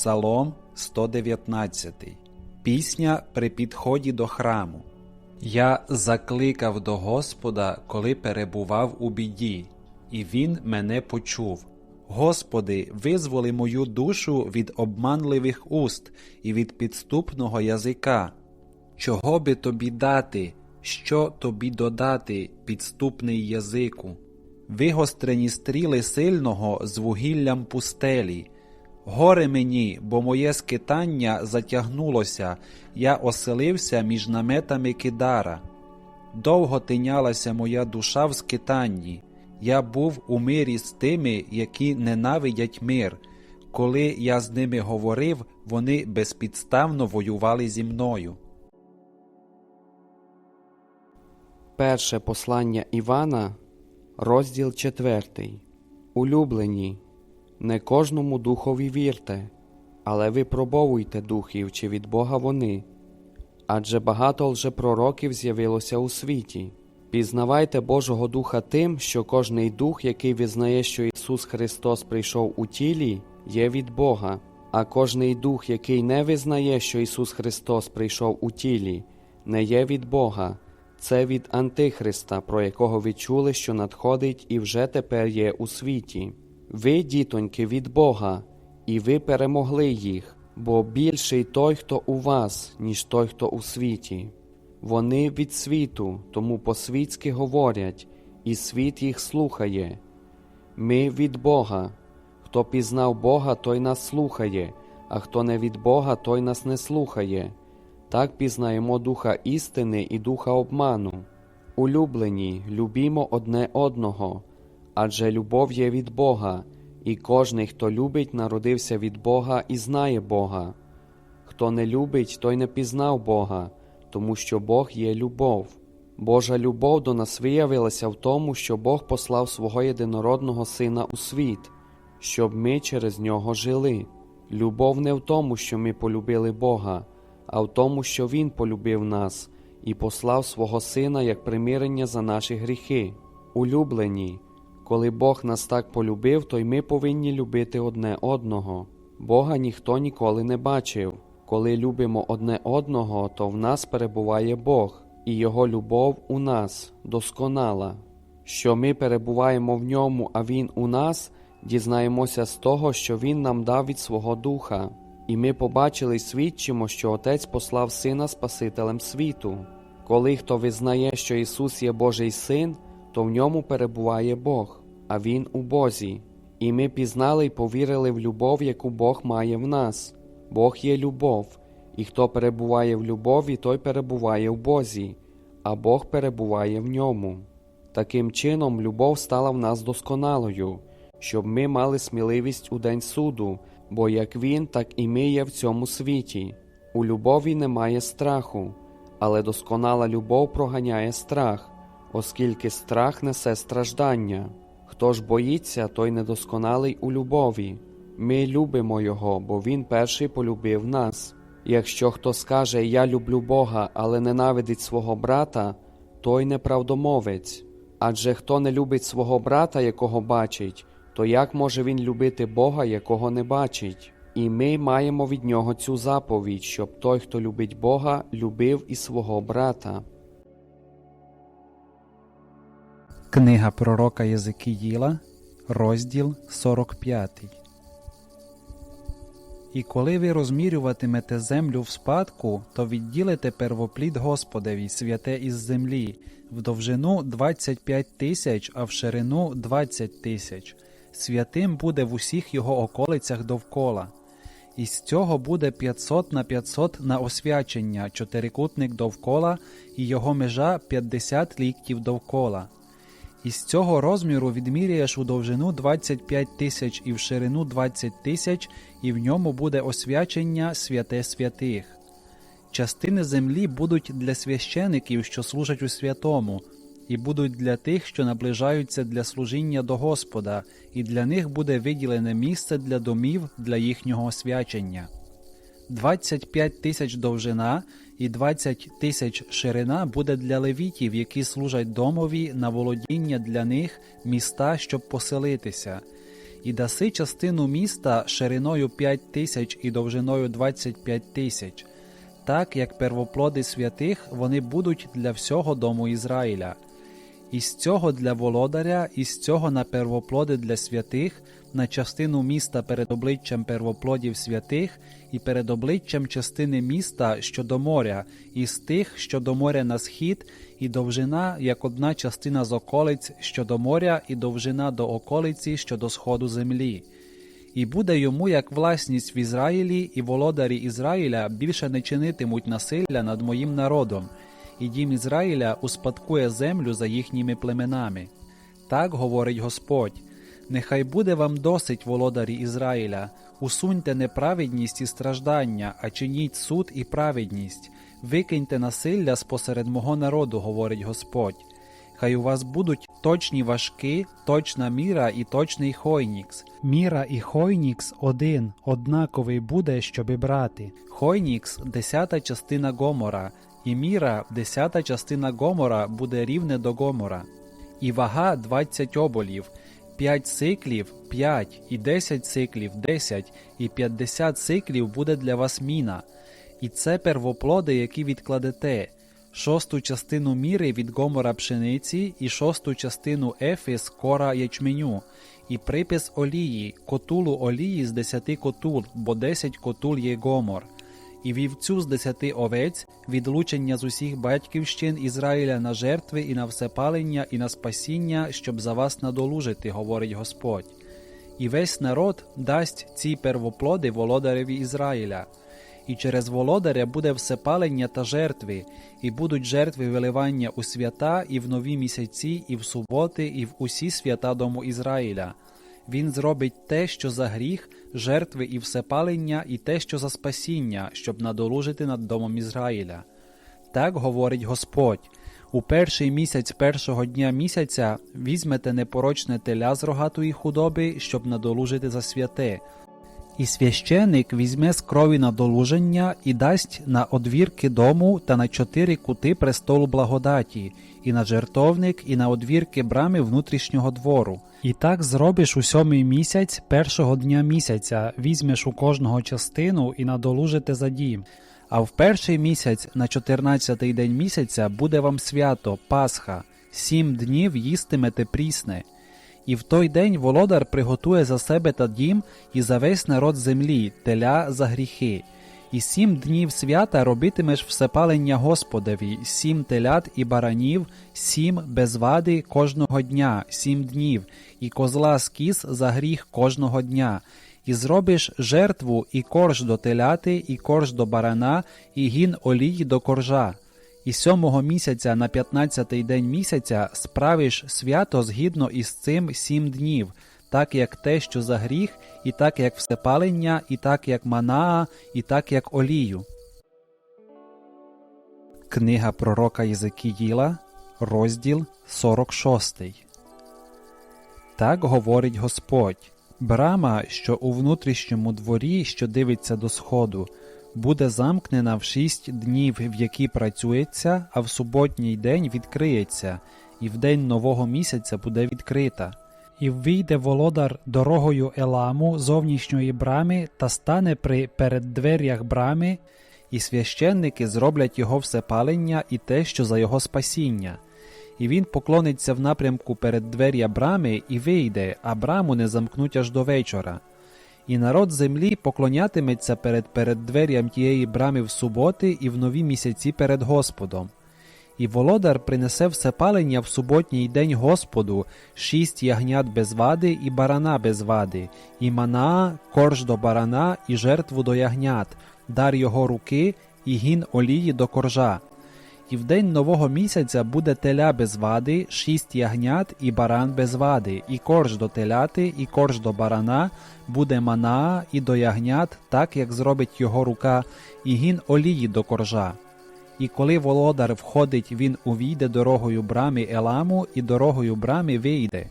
Псалом 119. Пісня при підході до храму. Я закликав до Господа, коли перебував у біді, і Він мене почув. Господи, визволи мою душу від обманливих уст і від підступного язика. Чого би тобі дати, що тобі додати, підступний язику? Вигострені стріли сильного з вугіллям пустелі. Горе мені, бо моє скитання затягнулося, я оселився між наметами Кидара. Довго тинялася моя душа в скитанні. Я був у мирі з тими, які ненавидять мир. Коли я з ними говорив, вони безпідставно воювали зі мною. Перше послання Івана, розділ 4. Улюблені, не кожному духові вірте, але випробовуйте духів, чи від Бога вони. Адже багато лжепророків з'явилося у світі. Пізнавайте Божого Духа тим, що кожний дух, який визнає, що Ісус Христос прийшов у тілі, є від Бога, а кожний дух, який не визнає, що Ісус Христос прийшов у тілі, не є від Бога. Це від Антихриста, про якого ви чули, що надходить і вже тепер є у світі. Ви, дітоньки, від Бога, і ви перемогли їх, бо більший той, хто у вас, ніж той, хто у світі. Вони від світу, тому по-світськи говорять, і світ їх слухає. Ми від Бога. Хто пізнав Бога, той нас слухає, а хто не від Бога, той нас не слухає. Так пізнаємо духа істини і духа обману. Улюблені, любімо одне одного, адже любов є від Бога, і кожний, хто любить, народився від Бога і знає Бога. Хто не любить, той не пізнав Бога, тому що Бог є любов. Божа любов до нас виявилася в тому, що Бог послав свого єдинородного Сина у світ, щоб ми через нього жили. Любов не в тому, що ми полюбили Бога, а в тому, що Він полюбив нас і послав свого Сина як примирення за наші гріхи. Улюблені, коли Бог нас так полюбив, то й ми повинні любити одне одного. Бога ніхто ніколи не бачив. Коли любимо одне одного, то в нас перебуває Бог, і Його любов у нас досконала. Що ми перебуваємо в ньому, а Він у нас, дізнаємося з того, що Він нам дав від свого Духа. І ми побачили й свідчимо, що Отець послав Сина Спасителем світу. Коли хто визнає, що Ісус є Божий Син, то в ньому перебуває Бог, а Він у Бозі. І ми пізнали й повірили в любов, яку Бог має в нас. Бог є любов, і хто перебуває в любові, той перебуває в Бозі, а Бог перебуває в ньому. Таким чином, любов стала в нас досконалою, щоб ми мали сміливість у день суду, бо як Він, так і ми є в цьому світі. У любові немає страху, але досконала любов проганяє страх, оскільки страх несе страждання. Хто ж боїться, той недосконалий у любові. Ми любимо Його, бо Він перший полюбив нас. Якщо хто скаже Я люблю Бога, але ненавидить свого брата, той неправдомовець. Адже хто не любить свого брата, якого бачить, то як може він любити Бога, якого не бачить? І ми маємо від нього цю заповідь, щоб той, хто любить Бога, любив і свого брата. Книга пророка Єзикіїла, розділ 45. І коли ви розмірюватимете землю в спадку, то відділите первоплід Господеві святе із землі, в довжину 25 тисяч, а в ширину 20 тисяч. Святим буде в усіх його околицях довкола. Із цього буде 500 на 500 на освячення, чотирикутник довкола, і його межа 50 ліктів довкола. Із цього розміру відміряєш у довжину 25 тисяч і в ширину 20 тисяч, і в ньому буде освячення святе святих. Частини землі будуть для священиків, що служать у святому, і будуть для тих, що наближаються для служіння до Господа, і для них буде виділене місце для домів для їхнього освячення. 25 тисяч довжина і 20 тисяч ширина буде для левітів, які служать домові на володіння для них міста, щоб поселитися, і даси частину міста шириною 5 тисяч і довжиною 25 тисяч. Так як первоплоди святих вони будуть для всього дому Ізраїля. Із цього для володаря, із цього на первоплоди для святих, на частину міста перед обличчям первоплодів святих, і перед обличчям частини міста щодо моря, і з тих, що до моря на схід, і довжина, як одна частина з околиць щодо моря, і довжина до околиці щодо сходу землі. І буде йому як власність в Ізраїлі, і володарі Ізраїля більше не чинитимуть насилля над моїм народом, і дім Ізраїля успадкує землю за їхніми племенами. Так говорить Господь. Нехай буде вам досить, володарі Ізраїля, усуньте неправедність і страждання, а чиніть суд і праведність, викиньте насилля спосеред мого народу, говорить Господь. Хай у вас будуть точні важки, точна міра і точний хойнікс. Міра і Хойнікс один, однаковий буде, щоби брати. Хойнікс десята частина гомора, і міра десята частина гомора буде рівне до гомора. І вага двадцять оболів, п'ять циклів п'ять, і десять циклів десять, і п'ятдесят циклів буде для вас міна. І це первоплоди, які відкладете. Шосту частину міри від гомора пшениці і шосту частину ефи з кора ячменю, і припис олії, котулу олії з десяти котул, бо десять котул є гомор, і вівцю з десяти овець, відлучення з усіх батьківщин Ізраїля на жертви і на всепалення, і на спасіння, щоб за вас надолужити, говорить Господь. І весь народ дасть ці первоплоди володареві Ізраїля. І через володаря буде всепалення та жертви, і будуть жертви виливання у свята, і в нові місяці, і в суботи, і в усі свята дому Ізраїля. Він зробить те, що за гріх, жертви і всепалення, і те, що за спасіння, щоб надолужити над домом Ізраїля. Так говорить Господь. У перший місяць першого дня місяця візьмете непорочне теля з рогатої худоби, щоб надолужити за святе. І священик візьме з крові надолуження і дасть на одвірки дому та на чотири кути престолу благодаті, і на жертовник, і на одвірки брами внутрішнього двору. І так зробиш у сьомий місяць першого дня місяця, візьмеш у кожного частину і надолужите за дім. А в перший місяць на чотирнадцятий день місяця буде вам свято, Пасха, сім днів їстимете прісне. І в той день володар приготує за себе та дім і за весь народ землі, теля за гріхи. І сім днів свята робитимеш всепалення Господеві, сім телят і баранів, сім без вади кожного дня, сім днів, і козла з кіз за гріх кожного дня. І зробиш жертву і корж до теляти, і корж до барана, і гін олії до коржа. І сьомого місяця на п'ятнадцятий день місяця справиш свято згідно із цим сім днів, так як те, що за гріх, і так як всепалення, і так як манаа, і так як олію. Книга пророка Єзекіїла, розділ 46. Так говорить Господь. Брама, що у внутрішньому дворі, що дивиться до сходу, буде замкнена в шість днів, в які працюється, а в суботній день відкриється, і в день нового місяця буде відкрита. І ввійде володар дорогою Еламу зовнішньої брами та стане при переддверях брами, І священники зроблять його всепалення і те, що за його спасіння. І він поклониться в напрямку перед дверя брами і вийде, а браму не замкнуть аж до вечора. І народ землі поклонятиметься перед переддверям тієї брами в суботи і в нові місяці перед Господом. І володар принесе всепалення в суботній день Господу, шість ягнят без вади і барана без вади, і манаа, корж до барана, і жертву до ягнят, дар його руки, і гін олії до коржа. І в день нового місяця буде теля без вади, шість ягнят і баран без вади, і корж до теляти, і корж до барана, буде манаа і до ягнят, так як зробить його рука, і гін олії до коржа. І коли володар входить, він увійде дорогою брами Еламу, і дорогою брами вийде.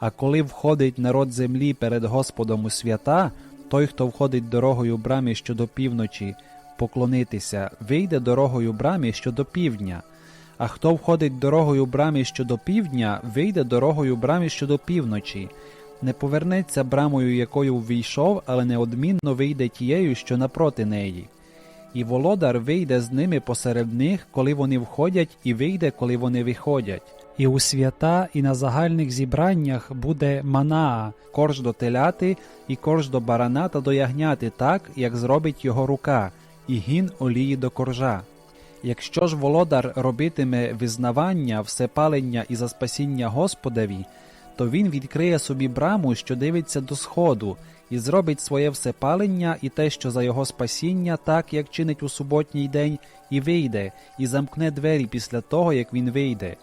А коли входить народ землі перед Господом у свята, той, хто входить дорогою брами щодо півночі, поклонитися, вийде дорогою брами щодо півдня. А хто входить дорогою брами щодо півдня, вийде дорогою брами щодо півночі. не повернеться брамою, якою ввійшов, але неодмінно вийде тією, що напроти неї. І володар вийде з ними посеред них, коли вони входять, і вийде, коли вони виходять. І у свята, і на загальних зібраннях буде манаа, Корж до теляти, і корж до барана та до ягняти так, як зробить його рука, і гін олії до коржа. Якщо ж володар робитиме визнавання, всепалення і за спасіння Господеві, то він відкриє собі браму, що дивиться до сходу, і зробить своє всепалення і те, що за його спасіння, так як чинить у суботній день, і вийде, і замкне двері після того, як він вийде.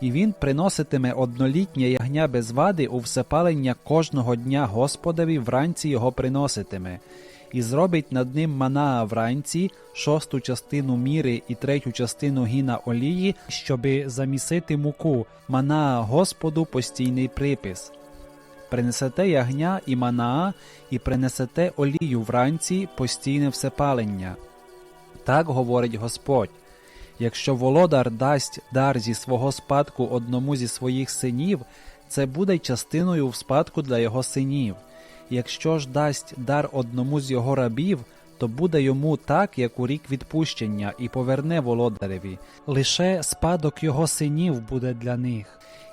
І він приноситиме однолітнє ягня без вади у всепалення кожного дня Господеві вранці його приноситиме, і зробить над ним манаа вранці, шосту частину міри і третю частину гіна олії, щоби замісити муку, манаа Господу постійний припис. Принесете ягня і манаа, і принесете олію вранці постійне всепалення. Так говорить Господь. Якщо володар дасть дар зі свого спадку одному зі своїх синів, це буде частиною в спадку для його синів. Якщо ж дасть дар одному з його рабів, то буде йому так, як у рік відпущення, і поверне володареві. лише спадок його синів буде для них.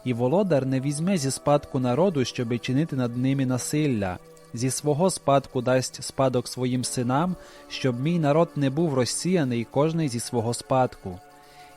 І володар не візьме зі спадку народу, щоби чинити над ними насилля. Зі свого спадку дасть спадок своїм синам, щоб мій народ не був розсіяний кожний зі свого спадку.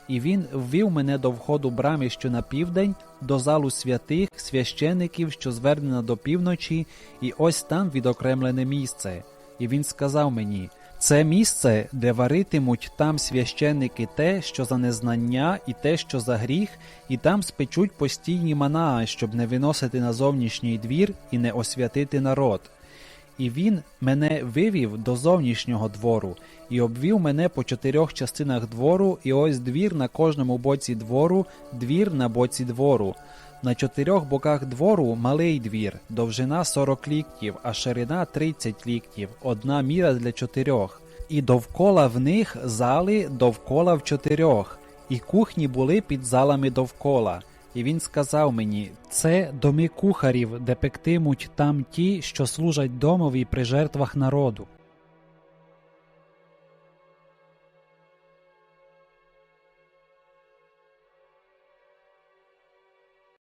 І він ввів мене до входу брами, що на південь, до залу святих, священиків, що звернена до півночі, і ось там відокремлене місце. І він сказав мені: це місце, де варитимуть там священники те, що за незнання, і те, що за гріх, і там спечуть постійні манаа, щоб не виносити на зовнішній двір і не освятити народ. І він мене вивів до зовнішнього двору, і обвів мене по чотирьох частинах двору, і ось двір на кожному боці двору, двір на боці двору. На чотирьох боках двору малий двір, довжина 40 ліктів, а ширина 30 ліктів, одна міра для чотирьох. І довкола в них зали довкола в чотирьох, і кухні були під залами довкола. І він сказав мені: Це доми кухарів, де пектимуть там ті, що служать домові при жертвах народу.